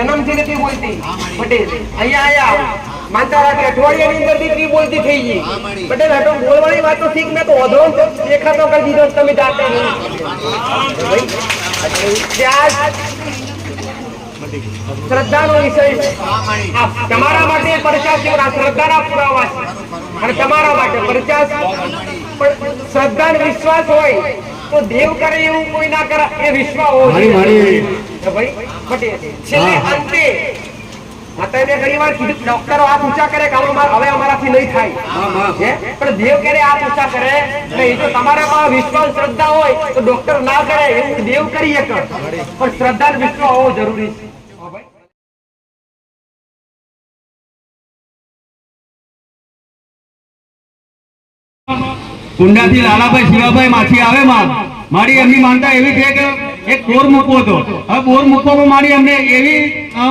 જન્મથી નથી બોલતી? પટેલ. અહીંયા આયા. માનતા રાખે અઠવાડિયાની અંદર દીકરી બોલતી થઈ ગઈ. પટેલ હટો બોલવાની વાત તો ઠીક મેં તો વધો દેખાતો કરી દીધો તમે જાતે નહીં. ભાઈ, ત્યાં શ્રદ્ધાનો વિષય તમારા માટે પરચાસ શ્રદ્ધાના પુરાવા છે. અને તમારા માટે પરચાસ પણ શ્રદ્ધા વિશ્વાસ હોય તો દેવ કરે એવું કોઈ ના કરે એ વિશ્વાસ હોય ભાઈ? પટેલ છેલ્લે અંતે માતાએ ઘણી વાર કીધું ડોક્ટરો હાથ ઊંચા કરે કે હવે અમારાથી નહીં થાય. હા, હા. હે? પણ દેવ કરે હાથ ઊંચા કરે. નહીં જો તમારામાં વિશ્વાસ શ્રદ્ધા હોય તો ડોક્ટર ના કરે. એવું દેવ કરી શકે પણ શ્રદ્ધા વિશ્વાસ હોવો જરૂરી છે. કુંડાથી લાલાભાઈ શિવાભાઈ માછી આવે માં મારી એમની માનતા એવી છે કે એક બોર મૂકવો હતો. હવે બોર મૂકવામાં મારી અમને એવી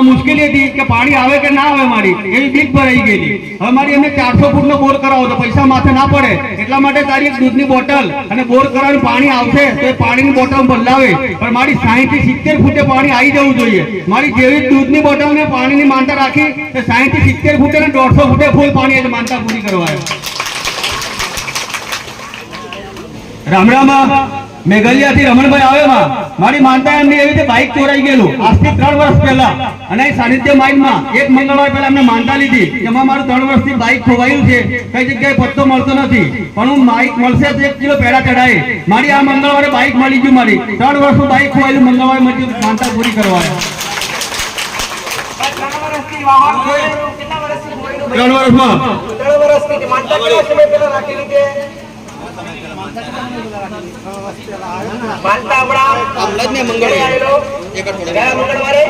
મુશ્કેલી હતી કે પાણી આવે કે ના આવે મારી. એવી બીક ભરાઈ ગયેલી. હવે મારી અમને ચારસો ફૂટનો બોર કરાવો તો પૈસા માથે ના પડે. એટલા માટે તારી એક દૂધની બોટલ અને બોર કરાવીને પાણી આવશે તો એ પાણીની બોટલ બદલાવે. પણ મારી સાહીઠથી સિત્તેર ફૂટે પાણી આવી જવું જોઈએ. મારી જેવી દૂધની બોટલ ને પાણીની માનતા રાખી તો સાહીઠથી સિત્તેર ફૂટે ને દોઢસો ફૂટે ફૂલ પાણી એ માનતા પૂરી કરવાય રામડામાં મેઘલિયાથી રમણભાઈ આવે માં મારી માનતા એમની એવી રીતે બાઇક ચોરાઈ ગયેલું. આજથી ત્રણ વર્ષ પહેલા. અને સાનિધ્ય માઇન્ડમાં એક મંગળવાર પહેલા એમને માનતા લીધી એમાં મારું ત્રણ વર્ષથી બાઇક ખોવાયું છે, કઈ જગ્યાએ પત્તો મળતો નથી. પણ હું બાઇક મળશે એક કિલો પેડા ચડાય મારી આ મંગળવારે બાઇક મળી ગયું મારી. ત્રણ વર્ષનું બાઇક ખોવાયેલું, મંગળવારે મળી માનતા પૂરી કરવા? ત્રણ વર્ષમાં. ત્રણ વર્ષથી માનતા કેટલા સમય પહેલા રાખેલી છે. માનતા હમણાં ઘરે આવેલો. ગયા મંગળવારે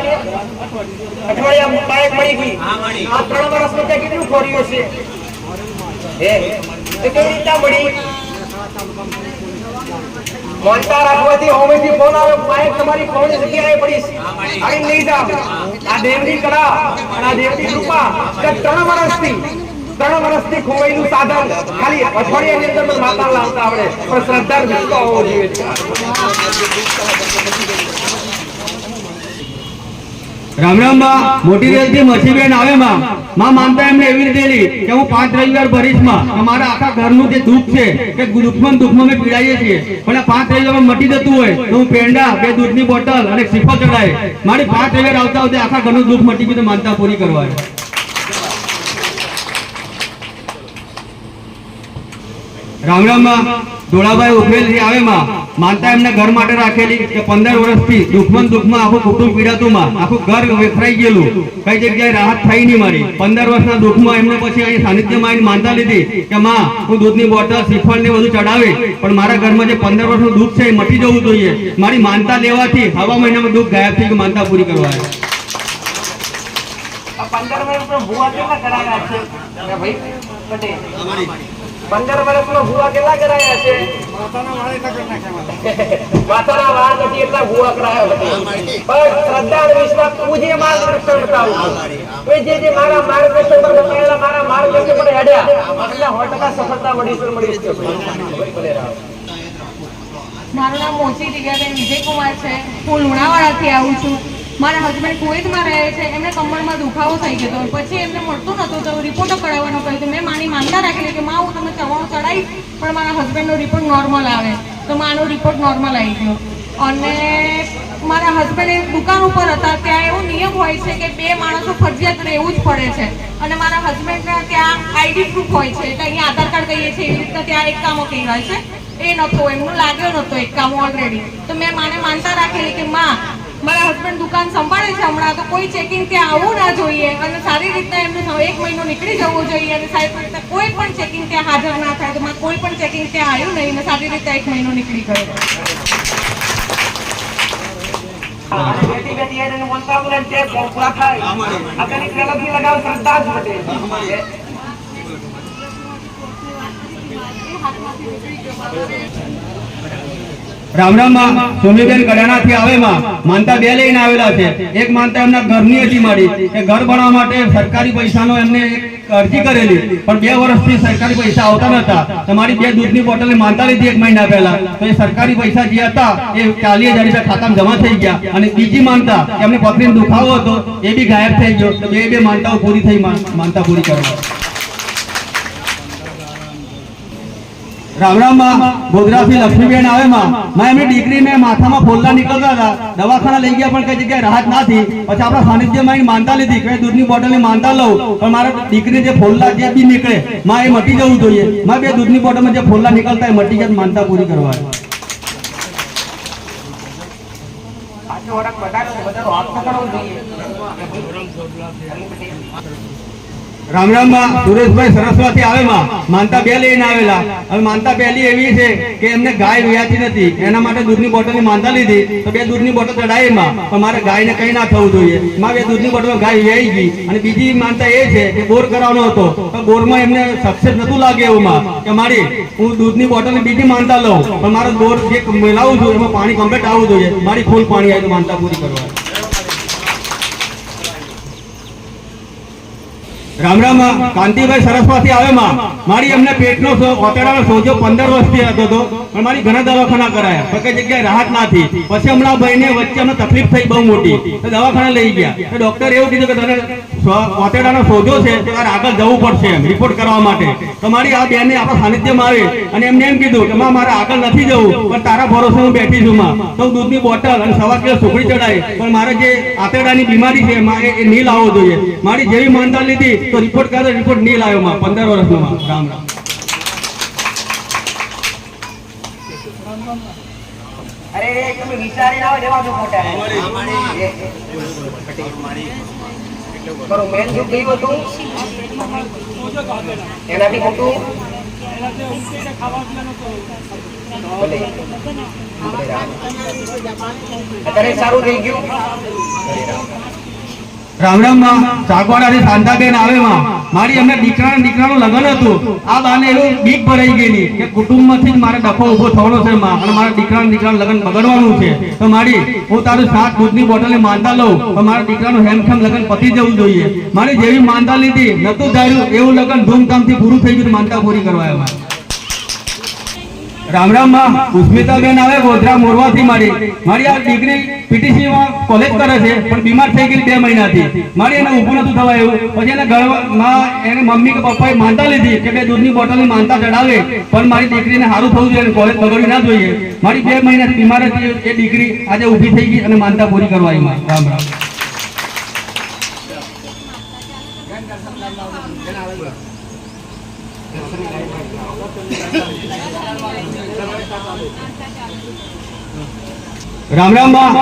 અઠવાડિયા બાઇક મળી ગઈ. આ ત્રણ વર્ષ પછી કેટલું ખોર્યું છે હે? એ કેવી રીતના મળી? મોનતા રાખવાથી હોમેથી ફોન આવે બાઇક તમારી ફોન જગ્યાએ પડી. છે લઈ જાવ આ દેવની કળા અને આ દેવની કૃપા. કે ત્રણ વર્ષથી ત્રણ વર્ષથી ખોવાયેલું સાધન ખાલી અઠવાડિયાની અંદર પણ માતા લાવતા આવડે. પણ શ્રદ્ધા અને હોવો જોઈએ. રામ રામમાં મોટી રેલથી મસીબેન આવે માં માં માનતા એમને એવી રીતે કે હું પાંચ રવિવાર ભરીશમાં. કે મારા આખા ઘરનું જે દુઃખ છે કે દુઃખમાં દુઃખમાં અમે પીડાઈએ છીએ. પણ આ પાંચ રવિવાર મટી જતું હોય તો હું પેંડા, બે દૂધની બોટલ અને શ્રીફળ ચડાય મારી પાંચ રવિવાર આવતા આવતા આખા ઘરનું દુઃખ મટી ગયું માનતા પૂરી કરવા રામમાં ધોળાભાઈ આવે માં, માનતા એમને ઘર માટે રાખેલી કે પંદર વર્ષથી દુઃખમાં દુઃખમાં આખું કુટુંબ પીડાતું માં આખું ઘર વેફરાઈ ગયેલું. કઈ જગ્યાએ રાહત થઈ નહીં મારી. પંદર વર્ષના દુઃખમાં એમને પછી અહીં સાનિધ્યમાં આવીને માનતા લીધી કે માં, હું દૂધની બોટલ, શ્રીફળ ને બધું ચડાવે પણ મારા ઘરમાં જે પંદર વર્ષનું દુઃખ છે એ મટી જવું જોઈએ. મારી માનતા લેવાથી હવા મહિનામાં દુઃખ ગાયબ થઈ ગયું, માનતા પૂરી કરવા પંદર વર્ષનો ભૂવા કેટલા કરાયા છે? ભાઈ પટેલ પંદર વર્ષનો ભૂવા કેટલા કરાયા છે? માતાના વાળ નથી એટલા ભૂવા કરાયા પટેલ પણ શ્રદ્ધા અને વિશ્વાસ તું જે માર્ગદર્શન બતાવું જે જે મારા માર્ગદર્શન પર બતાવેલા મારા માર્ગદર્શન પર હેડ્યા એટલે સો ટકા સફળતા મળી મળી. મારું નામ મોચી દિવ્યાબેન વિજયકુમાર છે. હું લુણાવાડાથી આવું છું. મારા હસબન્ડ કુવેતમાં રહે છે, એમને કમરમાં દુખાવો થઈ ગયો પછી એમને મળતું નહોતું, તો રિપોર્ટો કરાવવાનો કહ્યું. મેં માની માનતા રાખેલી કે માં, હું તમને ચવાણું ચડાવીશ, પણ મારા હસબન્ડનો રિપોર્ટ નોર્મલ આવે. તો માનો રિપોર્ટ નોર્મલ આવી ગયો. અને મારા હસબન્ડ એ દુકાન ઉપર હતા, ત્યાં એવો નિયમ હોય છે કે બે માણસો ફરજિયાત રહેવું જ પડે છે. અને મારા હસબન્ડના ત્યાં આઈડી પ્રૂફ હોય છે, એટલે અહીંયા આધાર કાર્ડ કહીએ છીએ એવી રીતના ત્યાં એક કામો કહેવાય છે. એ નહોતો, એમનું લાગ્યો નહોતો એક કામ ઓલરેડી તો મેં માને માનતા રાખેલી કે માં મારા હસબન્ડ દુકાન સંભાળે છે હમણાં, તો કોઈ ચેકિંગ ત્યાં આવવું ના જોઈએ. અને સારી રીતના એમનું એક મહિનો નીકળી જવો જોઈએ અને સારી રીતે કોઈ પણ ચેકિંગ ત્યાં હાજર ના થાય, તો મારે કોઈ પણ ચેકિંગ ત્યાં આવ્યું નહીં અને સારી રીતે એક મહિનો નીકળી ગયો. પૈસા આવતા નતા તમારી બે દૂધની બોટલ માનતા લીધી એક મહિના પહેલા. તો એ સરકારી પૈસા જે હતા, એ ચાલીસ હજાર રૂપિયા જમા થઈ ગયા. અને બીજી માનતા એમને પકડીને દુખાવો હતો, એ બી ગાયબ થઈ ગયો. બે બે માનતાઓ પૂરી થઈ માનતા પૂરી કરવા. રામ રામ ગોધરાથી લક્ષ્મીબેન આવે માં એમની દીકરીને માથામાં ફોલ્લા નીકળતા હતા. દવાખાના લઈ ગયા પણ કઈ જગ્યાએ રાહત ના પછી આપણા સાનિધ્યમાં માનતા લીધી કે દૂધની બોટલની માનતા લઉં. પણ મારા દીકરીને જે ફોલ્લા જે બી નીકળે, માં એ મટી જવું જોઈએ. માં બે દૂધની બોટલમાં જે ફોલ્લા નીકળતા એ મટી ગયા માનતા પૂરી કરવા. રામ રામમાં સુરેશભાઈ સરસ્વતી આવે માં માનતા બે લઈને આવેલા. હવે માનતા પહેલી એવી છે કે એમને ગાય વ્યાતી નથી. એના માટે દૂધની બોટલની માનતા લીધી, તો બે દૂધની બોટલ ચડાવી માં પણ મારે ગાયને કઈ ના થવું જોઈએ. માં બે દૂધની બોટલ ગાય વ્યાઈ ગઈ. અને બીજી માનતા એ છે કે બોર કરાવવાનો હતો. તો બોરમાં એમને સક્સેસ નતું લાગે એવું માં કે મારી, હું દૂધની બોટલની બીજી માનતા લઉં. પણ મારો બોર જે મેલાવું છું, એમાં પાણી કમ્પ્લીટ આવવું જોઈએ. મારી ફૂલ પાણી આવી માનતા પૂરી કરવા. રામ રામ કાંતિભાઈ સરસ્વતી આવે માં. મારી એમને પેટનો ઓતેડાનો સોજો પંદર વર્ષથી હતો તો. પણ મારી ઘણા દવાખાના કરાયા. પણ જગ્યાએ રાહત ના થઈ. પછી હમણાં ભાઈને વચ્ચે અમને તકલીફ થઈ બહુ મોટી. તો દવાખાના લઈ ગયા. તો ડોક્ટર એવું કીધું કે તને ઓતેડાનો સોજો છે, તો આગળ જવું પડશે એમ રિપોર્ટ કરવા માટે. તો મારી આ બેને આપણા સાનિધ્યમાં આવી. અને એમને એમ કીધું કે, માં, મારે આગળ નથી જવું, પણ તારા ભરોસે હું બેઠી છું, માં. તો દૂધની બોટલ અને સવા કિલો સુખડી ચડાવી. પણ મારે જે આતેડાની બીમારી છે મારે એ નહીં લાવવો જોઈએ. મારી જેવી માનતા લીધી. તો રિપોર્ટ કર્યો રિપોર્ટ નહીં લાવ્યો માં પંદર વર્ષનો માં રામ રામ અરે એ તમે વિચારીને આવો જવા દો મોટા મારું મેન શું કયું હતું એનાથી મોટું અત્યારે સારું થઈ ગયું રામ રામમાં સાગવાડાથી શાંતાબેન મારી એમને દીકરા દીકરાનું લગ્ન હતું. આ બાને એવું બીક ભરાઈ કે કુટુંબમાંથી મારે ડખો ઊભો થવાનો છે મારા દીકરા દીકરાનું લગ્ન બગડવાનું છે. તો મારી, હું તારું સાત દૂધની બોટલને માનતા લઉં તો મારા દીકરાનું હેમખેમ લગ્ન પતી જવું જોઈએ. મારી જેવી માનતા લીધી નતું ધાર્યું, એવું લગ્ન ધૂમધામથી પૂરું થઈ ગયું માનતા પૂરી કરવા આવ્યા. રામ રામમાં ઉસ્મિતાબેન આવે, ગોધરા મોરવાથી મારી. મારી આ દીકરી પીટીસી માં કોલેજ કરે છે, પણ બીમાર થઈ ગઈ બે મહિનાથી. મારી એને ઊભું નતું થવા એવું. પછી એને ઘરમાં એને મમ્મી કે પપ્પાએ માનતા લીધી કે બે દૂધની બોટલની માનતા ચડાવે, પણ મારી દીકરીને સારું થવું જોઈએ કોલેજ બગડવી ના જોઈએ. મારી બે મહિનાથી બીમાર હતી, એ દીકરી આજે ઊભી થઈ ગઈ અને માનતા પૂરી કરવા આવી રામ રામ. રામ રામમાં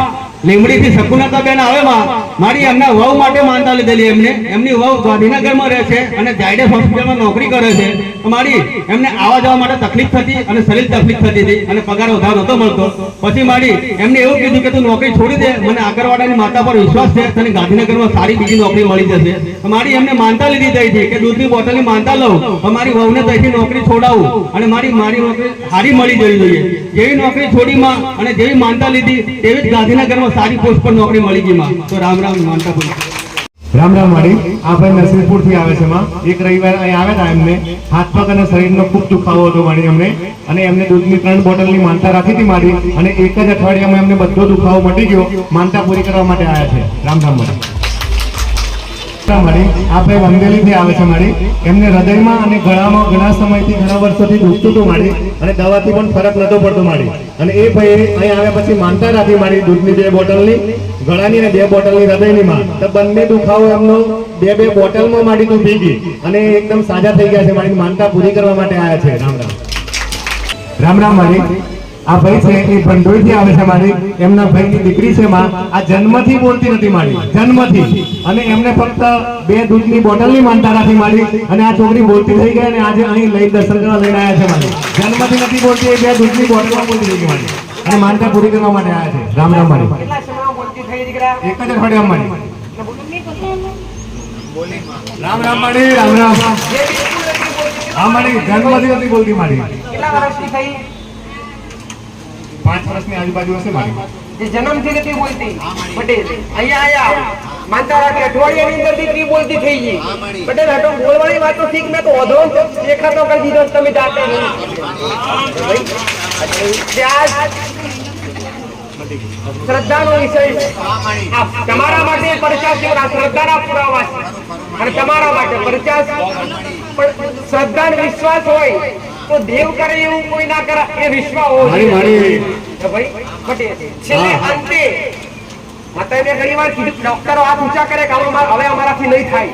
લીમડી થી શકુનાતા બેન આવે માં મારી એમના વહુ માટે માનતા લીધેલી એમને. એમની વહુ ગાંધીનગરમાં રહે છે અને જાયડેસ હોસ્પિટલમાં નોકરી કરે છે. મારી એમને આવવા જવા માટે તકલીફ થતી અને શરીર તકલીફ થતી હતી અને પગાર વધારો નતો મળતો. પછી મારી એમને એવું કીધું કે તું નોકરી છોડી દે. મને આગરવાડાની માતા પર વિશ્વાસ છે. તને ગાંધીનગરમાં સારી બીજી નોકરી મળી જશે. તો મારી એમને માનતા લીધી હતી કે દૂધની બોટલની માનતા લઉં અમારી વહુને ત્યાંથી નોકરી છોડાવું અને મારી મારી નોકરી સારી મળી જવી જોઈએ. જેવી નોકરી છોડી માં અને જેવી માનતા લીધી, તેવી જ ગાંધીનગરમાં સારી પોસ્ટ પર નોકરી મળી ગઈ માં. તો રામ રામ માનતા બોલી રામ રામ માડી આ ભાઈ નસીરપુરથી આવે છે માં. એક રવિવાર અહીં આવ્યા હતા એમને, હાથ પગ અને શરીરનો ખૂબ દુખાવો હતો મારી એમને. અને એમને દૂધની ત્રણ બોટલની માનતા રાખી હતી મારી. અને એક જ અઠવાડિયામાં એમને બધો દુખાવો મટી ગયો. માનતા પૂરી કરવા માટે આવ્યા છે. રામ રામ માડી રામ માડી આ ભાઈ વંદેલી આવે છે મારી એમને હૃદયમાં અને ગળામાં ઘણા સમયથી, ઘણા વર્ષોથી દુખતું હતું મારી અને દવાથી પણ ફરક નહોતો પડતો મારી અને એ ભાઈ અહીં આવ્યા પછી માનતા રાખી મારી દૂધની બે બોટલની, ગળાની અને બે બોટલની હૃદયની માં તો બંને દુખાવો એમનો બે બે બોટલમાં માડી તું પી ગઈ અને એકદમ સાજા થઈ ગયા છે મારી માનતા પૂરી કરવા માટે આવ્યા છે. રામ રામ. રામ રામ, મારી. આ ભાઈ છે એ ભંડોઈ થી આવે છે મારી. એમના ભાઈની દીકરી છે માં. આ જન્મથી બોલતી નથી મારી. જન્મથી. અને એમને ફક્ત બે દૂધની બોટલની માનતા રાખી મારી. અને આ છોકરી બોલતી થઈ ગઈ અને આજે અહીં લઈ દર્શન કરવા લઈને આવ્યા છે મારી. જન્મથી નથી બોલતી એ બે દૂધની બોટલમાં બોલતી થઈ ગઈ મારી. અને માનતા પૂરી કરવા માટે આવ્યા છે. રામ રામ મારી. એક જ અઠવાડિયા મારી. રામ રામ મારી રામ રામ. હા મારી જન્મથી નથી બોલતી મારી. કેટલા વર્ષથી થઈ? પાંચ વર્ષની આજુબાજુ હશે મારી જે જન્મથી નથી બોલતી. પટેલ અહીંયા આયા. માનતા રાખે અઠવાડિયાની અંદર દીકરી બોલતી થઈ ગઈ. પટેલ હટો બોલવાની વાત તો ઠીક મેં તો અધો દેખાતો કરી દીધો તમે જાતે શ્રદ્ધાનો વિષય છે. આ તમારા માટે પરચાસ શ્રદ્ધાના પુરાવા છે. અને તમારા માટે પરચા છે પણ શ્રદ્ધા અને વિશ્વાસ હોય તો દેવ કરે એવું કોઈ ના કરે એ વિશ્વાસ હોય મારી મારી. ભાઈ પટેલ છેલ્લે અંતે માતાએ ઘણી વાર કીધું ડોક્ટરો હાથ ઊંચા કરે કે હવે અમારાથી નહીં થાય.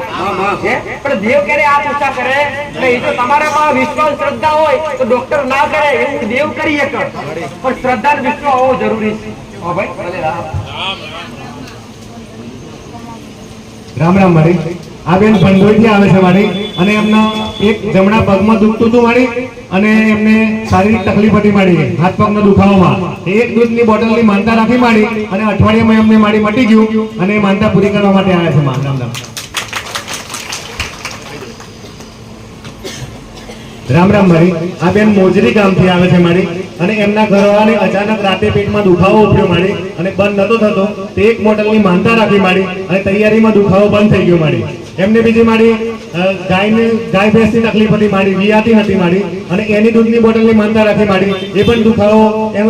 પણ દેવ ક્યારે હાથ ઊંચા કરે? નહીં જો તમારામાં વિશ્વાસ શ્રદ્ધા હોય તો ડોક્ટર ના કરે એવું દેવ કરી શકે પણ શ્રદ્ધા અને વિશ્વાસ હોવો જરૂરી છે. હો ભાઈ ભલે રામ. રામ રામ મારી. આ બેન ભંડોળથી આવે છે મારી અને એમના એક જમણા પગમાં દુખતું હતું મારી અને એમને શારીરિક તકલીફ હતી મારી. હાથ પગનો દુખાવામાં. એક દૂધની બોટલની માનતા રાખી મારી અને અઠવાડિયામાં એમને મારી મટી ગયું અને માનતા પૂરી કરવા માટે આવ્યા છે માં. રામ રામ. રામ રામ, મારી. આ બેન મોજરી ગામથી આવે છે મારી. અને એમના ઘરવાળાને અચાનક રાતે પેટમાં દુખાવો ઉઠ્યો મારી અને બંધ નતો થતો, તે એક બોટલની માનતા રાખી માડી અને તૈયારીમાં દુખાવો બંધ થઈ ગયો મારી. એમને બીજી માંડી ગાયને, ગાય ભેંસની તકલીફ હતી માંડી વિયાતી નથી માંડી અને એની દૂધની બોટલની માનતા રાખી માંડી એ પણ દુખાવો એમ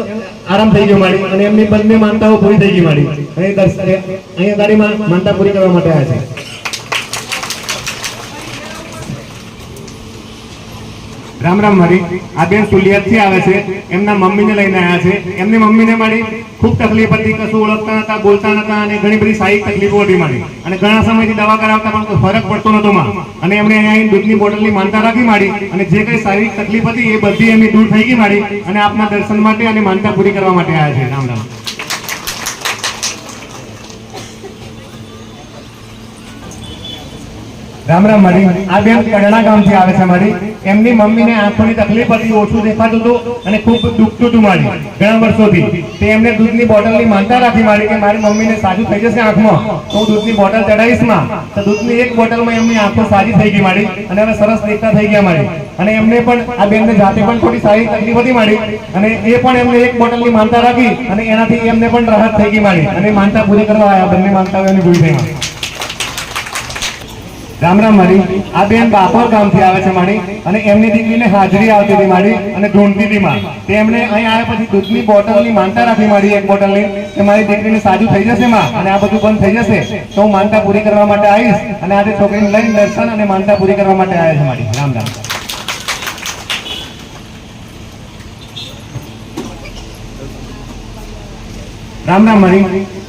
આરામ થઈ ગયો મારી અને એમની બંને માનતાઓ પૂરી થઈ ગઈ માડી અહીંયા ગાડીમાં માનતા પૂરી કરવા માટે આવ્યા છે. રામ રામ મારી આ બેન સુલિયાતથી આવે છે. એમના મમ્મીને લઈને આવ્યા છે. એમની મમ્મીને મારી ખૂબ તકલીફ હતી, કશું ઓળખતા નતા, બોલતા નતા અને ઘણી બધી સારી તકલીફો હતી મારી. અને ઘણા સમયથી દવા કરાવતા પણ ફરક પડતો નતો માં. અને એમણે અહીંયા દૂધની બોટલની માનતા રાખી મારી. અને જે કઈ શારીરિક તકલીફ હતી એ બધી એમની દૂર થઈ ગઈ મારી. અને આપના દર્શન માટે અને માનતા પૂરી કરવા માટે આવ્યા છે. રામ રામ. રામ રામ મારી, આ બેન કડણા ગામથી આવે છે મારી. એમની મમ્મીને આંખોની તકલીફ હતી, ઓછું દેખાતું હતું અને ખૂબ દુખતું હતું મારી, ઘણા વર્ષોથી. તે એમને દૂધની બોટલની માનતા રાખી મારી કે મારી મમ્મીને સાજું થઈ જશે આંખમાં. તો હું દૂધની બોટલ ચડાવીશમાં. તો દૂધની એક બોટલમાં એમની આંખો સાજી થઈ ગઈ મારી અને હવે સરસ દેખતા થઈ ગયા મારી. અને એમને પણ, આ બેનને જાતે પણ થોડી સારી તકલીફ હતી મારી. અને એ પણ એમને એક બોટલની માનતા રાખી અને એનાથી એમને પણ રાહત થઈ ગઈ મારી. અને માનતા પૂરી કરવા આવ્યા બંને માનતાઓ એની ભૂલ થઈ. મારી રામ રામ મારી. આ બેન બાપર ગામથી આવે છે મારી અને એમની દીકરીને હાજરી આવતી હતી મારી અને ઢૂંઢતી હતી માં એમને અહીં આવ્યા પછી દૂધની બોટલની માનતા રાખી મારી એક બોટલની કે મારી દીકરીને સાજુ થઈ જશે માં અને આ બધું બંધ થઈ જશે. તો હું માનતા પૂરી કરવા માટે આવીશ અને આજે છોકરીને લઈને દર્શન અને માનતા પૂરી કરવા માટે આવ્યા છે મારી. રામ રામ. રામ રામ મારી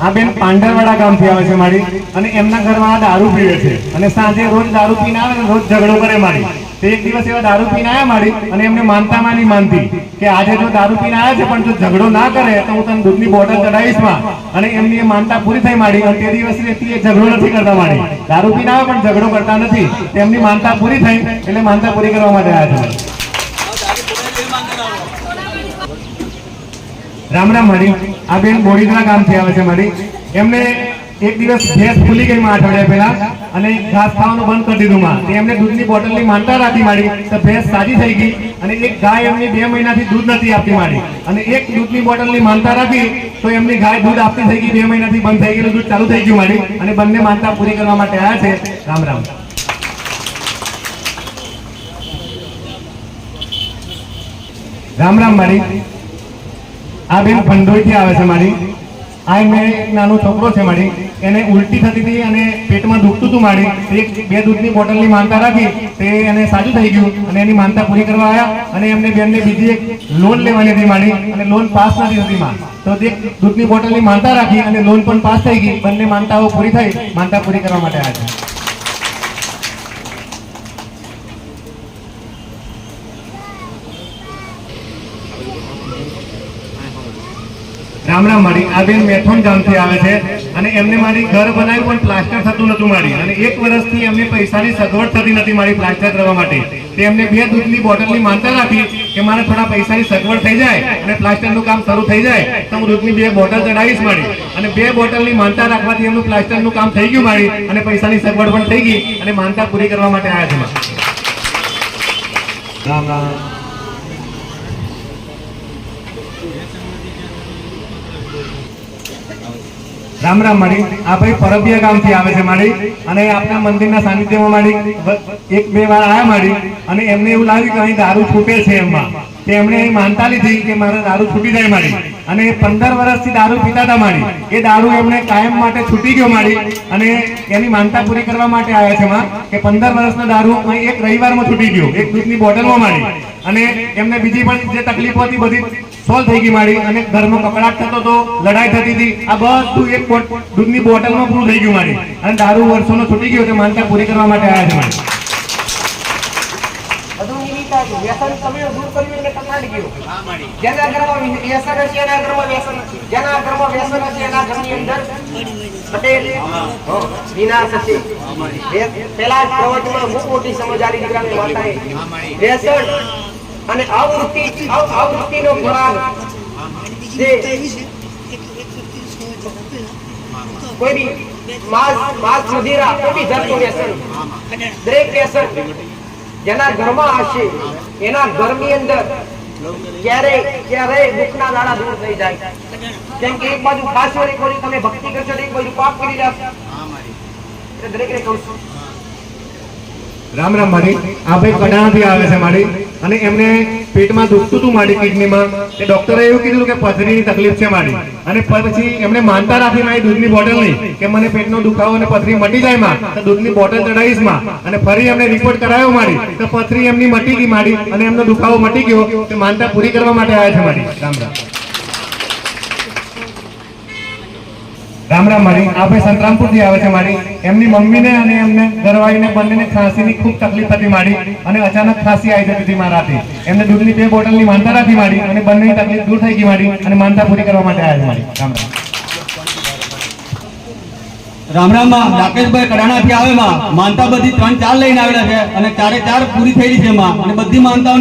આ બેન પાંડરવાડા ગામથી આવે છે મારી, અને એમના ઘરમાં દારૂ પીવે છે. અને સાંજે રોજ દારૂ પીને આવે ને રોજ ઝઘડો કરે મારી. એક દિવસ એવા દારૂ પીને આવ્યા મારી, અને એમને માનતા માની માનતી કે આજે જો દારૂ પીને આવ્યા છે, પણ જો ઝઘડો ના કરે, તો હું તને દૂધની બોટલ ચડાવીશમાં. અને એમની એ માનતા પૂરી થઈ મારી, અને તે દિવસે એ ઝઘડો નથી કરતા મારી. દારૂ પીને આવે પણ ઝઘડો કરતા નથી. તેમની માનતા પૂરી થઈ, એટલે માનતા પૂરી કરવા માટે આવ્યા છે રામ રામ હરી. આ બેન બોડીદરા ગામથી આવે છે મારી એમને એક દિવસ ભેંસ ભૂલી ગઈ માં અઠવાડિયા પહેલા અને ઘાસ ખાવાનું બંધ કરી દીધું માં. એમને દૂધની બોટલની માનતા રાખી મારી. તો ભેંસ સાજી થઈ ગઈ અને એક ગાય એમની બે મહિનાથી દૂધ નથી આપતી મારી. અને એક દૂધની બોટલની માનતા રાખી તો એમની ગાય દૂધ આપતી થઈ ગઈ. બે મહિનાથી બંધ થઈ ગયેલું દૂધ ચાલુ થઈ ગયું મારી. અને બંને માનતા પૂરી કરવા માટે આવ્યા છે. રામ રામ. રામ રામ મારી. આ બેન ભંડોળથી આવે છે મારી. આ એમને એક નાનો છોકરો છે મારી. એને ઉલટી થતી હતી અને પેટમાં દુખતું હતું મારી. એક, બે દૂધની બોટલની માનતા રાખી તે એને સાજું થઈ ગયું અને એની માનતા પૂરી કરવા આવ્યા અને એમને બેનને બીજી એક લોન લેવાની હતી મારી અને લોન પાસ નથી હતી માં. તો તે દૂધની બોટલની માનતા રાખી અને લોન પણ પાસ થઈ ગઈ. બંને માનતાઓ પૂરી થઈ, માનતા પૂરી કરવા માટે આવ્યા છે. રામ મારી. આ બેન મેથોન ગામથી આવે છે અને એમને મારી ઘર બનાવ્યું પણ પ્લાસ્ટર થતું નતું મારી. અને એક વર્ષથી એમને પૈસાની સગવડ થતી નથી મારી પ્લાસ્ટર કરવા માટે. તે એમને બે દૂધની બોટલની માનતા રાખી કે મારે થોડા પૈસાની સગવડ થઈ જાય અને પ્લાસ્ટરનું કામ શરૂ થઈ જાય તો હું દૂધની બે બોટલ ચડાવીશ મારી. અને બે બોટલની માનતા રાખવાથી એમનું પ્લાસ્ટરનું કામ થઈ ગયું મારી અને પૈસાની સગવડ પણ થઈ ગઈ અને માનતા પૂરી કરવા માટે આવ્યા છે રામ રામ રામ માડી આ ભાઈ પરબિયા ગામથી આવે છે માડી અને આપણા મંદિરના સાનિધ્યમાં માડી એક બે વાર આયા માડી અને એમને એવું લાગ્યું કે અહીં દારૂ છૂટે છે એમાં તે એમણે અહીં માનતા લીધી કે મારે દારૂ છૂટી જાય માડી અને પંદર વર્ષથી દારૂ પીતા હતા માડી એ દારૂ એમણે કાયમ માટે છૂટી ગયો માડી અને એની માનતા પૂરી કરવા માટે આવ્યા છે માં કે પંદર વર્ષનો દારૂ અહીં એક રવિવારમાં છૂટી ગયો. એક દૂધની બોટલમાં માડી અને એમને બીજી પણ જે તકલીફો હતી બધી સોલ્વ થઈ ગઈ મારી અને ઘરમાં કપડાટ થતો હતો લડાઈ થતી હતી. આ બધું એક દૂધની બોટલમાં પૂરું થઈ ગયું મારી. અને દારૂ વર્ષોનો છૂટી ગયો તે માનતા પૂરી કરવા માટે આવ્યા છે મારી. પેલા પ્રવચમાં મોટી સમજ આવી દીકરાને માતાએ. વ્યસન અને આવૃત્તિ, આવ- આવૃત્તિનો ખોરાક જે કોઈ બી માસ માસ મદિરા કોઈ બી જાતનું વ્યસન દરેક વ્યસન જેના ઘરમાં હશે, એના ઘરની અંદર ક્યારે ક્યારે દુઃખના દાડા દૂર થઈ જાય. કેમ કે એક બાજુ ખાસ વળી કોઈ તમે ભક્તિ કરશો એક બાજુ પાપ કરી રહ્યા એટલે દરેકને કહું છું. રામ રામ મારી, આ ભાઈ આવે છે મારી. અને એમને પેટમાં દુખતું હતું મારી કિડનીમાં, એ ડોક્ટરે એવું કીધું કે પથરીની તકલીફ છે મારી. અને પછી એમને માનતા રાખી મારી દૂધની બોટલ નહીં કે મને પેટનો દુખાવો અને પથરી મટી જાય માં, તો દૂધની બોટલ ચડાવીશમાં. અને ફરી એમને રિપોર્ટ કરાયો મારી, તો પથરી એમની મટી ગઈ મારી અને એમનો દુખાવો મટી ગયો. તે માનતા પૂરી કરવા માટે આવ્યા છે મારી. રામ રામ. રામ રામ મારી, આ ભાઈ સંતરામપુરથી આવે છે મારી. એમની મમ્મીને અને એમને ઘરવાળીને બંનેને ખાંસીની ખૂબ તકલીફ હતી મારી અને અચાનક ખાંસી આવી જતી હતી મારાથી. એમને દૂધની બે બોટલની માનતા રાખી મારી અને બંનેની તકલીફ દૂર થઈ ગઈ મારી અને માનતા પૂરી કરવા માટે આવ્યા મારી. રામ રામ રામ રામમાં રાકેશભાઈ કડાણાથી આવે માનતા બધી ત્રણ ચાર લઈને આવેલા છે અને ચારે ચાર પૂરી થયેલી છે માં અને બધી માનતા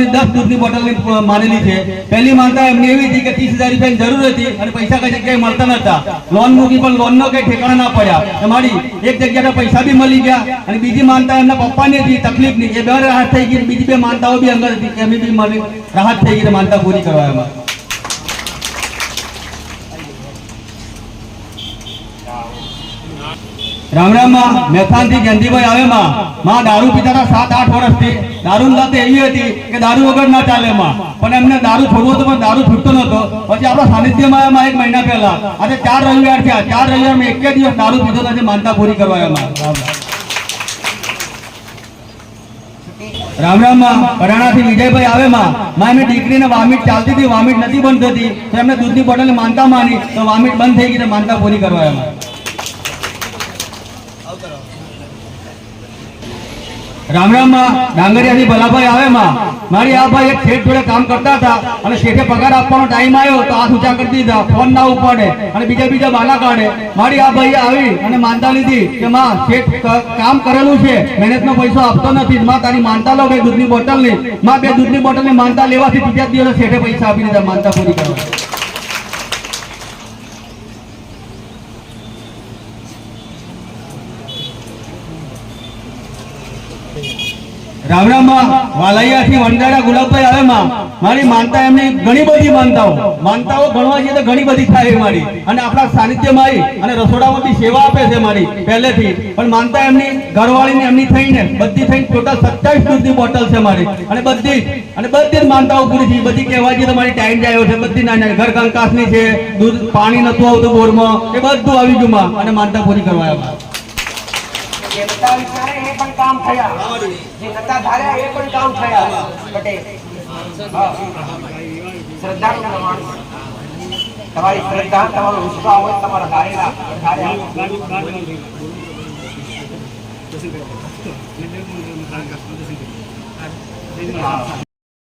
એમની એવી હતી કે ત્રીસ હજાર રૂપિયાની જરૂર હતી અને પૈસા કઈ જગ્યાએ મળતા નતા લોન મૂકી પણ લોનનો કઈ ઠેકાણા ના પડ્યા. મારી એક જગ્યાએ પૈસા બી મળી ગયા અને બીજી માનતા એમના પપ્પાની હતી તકલીફની. એ બે રાહત થઈ ગઈ બીજી બે માનતાઓ બી અંદર હતી એમની બી રાહત થઈ ગઈ માનતા પૂરી કરવા એમાં. રામ રામમાં મેથાનથી આવે માં માં દારૂ પીતા સાત, આઠ વર્ષથી. દારૂ લત એવી હતી કે દારૂ વગર ના ચાલે માં. પણ એમને દારૂ છોડવો તો પણ દારૂ છૂટતો નતો પછી આપણા સાનિધ્યમાં આવ્યા એક મહિના પહેલા. આજે ચાર રવિવાર થયા. ચાર રવિવાર મેં એક દિવસ દારૂ પીધો માનતા પૂરી કરવા આવ્યા રામ રામમાં પરાણાથી વિજયભાઈ આવે માં એમની દીકરીને વામિટ ચાલતી હતી વામિટ નથી બંધ થતી તો એમને દૂધની બોટલ માનતા માની. તો વામિટ બંધ થઈ ગઈ તો માનતા પૂરી કરવા આવ્યા રામ રામમાં ડાંગરિયાથી ભલાભાઈ આવે માં મારી આ ભાઈ એક શેઠ જોડે કામ કરતા હતા અને શેઠે પગાર આપવાનો ટાઈમ આવ્યો તો હાથ ઊંચા કરી દીધા, ફોન ના ઉપાડે અને બીજા બીજા બાના કાઢે. મારી આ ભાઈ આવી અને માનતા લીધી કે માં, શેઠ કામ કરેલું છે, મહેનતનો પૈસો આપતો નથી, માં, તારી માનતા લો બે દૂધની બોટલની. માં, બે દૂધની બોટલની માનતા લેવાથી બીજા દિવસે શેઠે પૈસા આપી દીધા માનતા પૂરી કરવા. રામ રામમાં. આપણા સાનિધ્યમાં છે મારી, પહેલેથી. પણ માનતા એમની ઘરવાળીને એમની થઈને, બધી થઈને ટોટલ સત્તાવીસ દૂધની બોટલ છે મારી. અને બધી અને બધી માનતાઓ પૂરી થઈ. બધી કહેવા જઈએ તો મારી ટાઈમ જાય છે, બધી નાની ઘર કંકાસની છે, દૂધ, પાણી નતું આવતું બોરમાં. એ બધું આવી ગયું માં. અને માનતા પૂરી કરવા આવ્યા. જે નતા વિચારે એ પણ કામ થયા. જે નતા ધાર્યા એ પણ કામ થયા. પટેલ. તમારી શ્રદ્ધા તમારો વિશ્વાસ હોય તમારા ધારેલા ધાર્યા.